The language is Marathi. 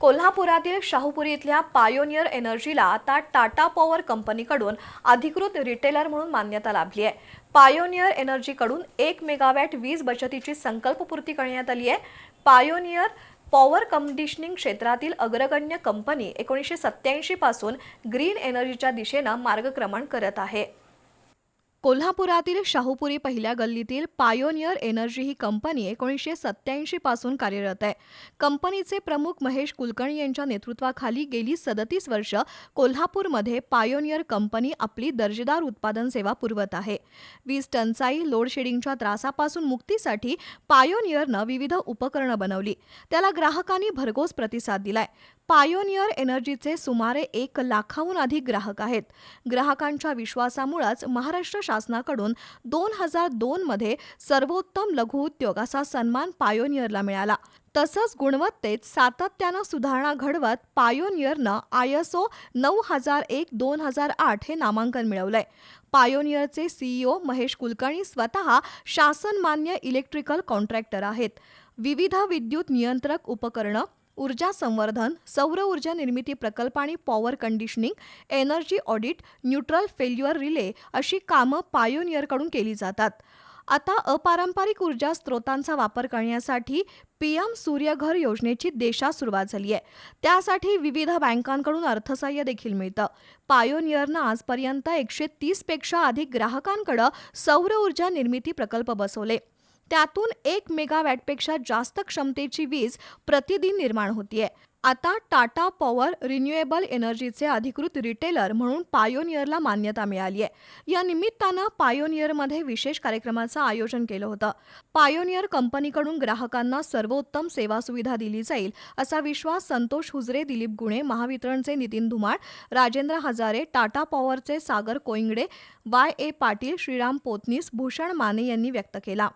कोल्हापुरातील शाहूपुरी इथल्या पायोनियर एनर्जीला आता टाटा पॉवर कंपनीकडून अधिकृत रिटेलर म्हणून मान्यता लाभली आहे. पायोनियर एनर्जीकडून एक मेगावॅट वीज बचतीची संकल्पपूर्ती करण्यात आली आहे. पायोनियर पॉवर कंडिशनिंग क्षेत्रातील अग्रगण्य कंपनी एकोणीसशे सत्याऐंशी पासून ग्रीन एनर्जीच्या दिशेनं मार्गक्रमण करत आहे. कोल्हापुरातील शाहूपुरी पहिल्या गल्लीतील पायोनियर एनर्जी ही कंपनी एकोणीसशे सत्याऐंशी पासून कार्यरत आहे. कंपनीचे प्रमुख महेश कुलकर्णी यांच्या नेतृत्वाखाली गेली सदतीस वर्ष कोल्हापूरमध्ये पायोनियर कंपनी आपली दर्जेदार उत्पादन सेवा पुरवत आहे. वीज टंचाई लोडशेडिंगच्या त्रासापासून मुक्तीसाठी पायोनियरनं विविध उपकरणं बनवली. त्याला ग्राहकांनी भरघोस प्रतिसाद दिलाय. पायोनियर एनर्जीचे सुमारे एक लाखाहून अधिक ग्राहक आहेत. ग्राहकांच्या विश्वासामुळेच महाराष्ट्र शासनाकडून दोन हजार दोनमध्ये सर्वोत्तम लघुउद्योग असा सन्मान पायोनियरला मिळाला. तसंच गुणवत्तेत सातत्यानं सुधारणा घडवत पायोनियरनं आय एस ओ नऊ हजार एक दोन हजार आठ हे नामांकन मिळवलंय. पायोनियरचे सीईओ महेश कुलकर्णी स्वतः शासनमान्य इलेक्ट्रिकल कॉन्ट्रॅक्टर आहेत. विविध विद्युत नियंत्रक उपकरणं ऊर्जा संवर्धन सौर ऊर्जा निर्मिती प्रकल्प आणि power conditioning energy audit neutral failure relay अशी कामं पायोनियरकडून केली जातात. आता अपारंपरिक ऊर्जा स्रोतांचा वापर करण्यासाठी पी एम सूर्यघर योजनेची देशात सुरुवात झाली आहे. त्यासाठी विविध बँकांकडून अर्थसहाय्य देखील मिळतं. पायोनियरनं आजपर्यंत एकशे तीसपेक्षा अधिक ग्राहकांकडं सौर ऊर्जा निर्मिती प्रकल्प बसवले. त्यातून एक मेगावॅटपेक्षा जास्त क्षमतेची वीज प्रतिदिन निर्माण होतीये. आता टाटा पॉवर रिन्युएबल एनर्जीचे अधिकृत रिटेलर म्हणून पायोनियरला मान्यता मिळाली आहे या निमित्तानं पायोनियरमध्ये विशेष कार्यक्रमाचं आयोजन केलं होतं. पायोनियर कंपनीकडून ग्राहकांना सर्वोत्तम सेवा सुविधा दिली जाईल असा विश्वास संतोष हुजरे दिलीप गुणे महावितरणचे नितीन धुमाळ राजेंद्र हजारे टाटा पॉवरचे सागर कोइंगडे वाय ए पाटील श्रीराम पोतनीस भूषण माने यांनी व्यक्त केला.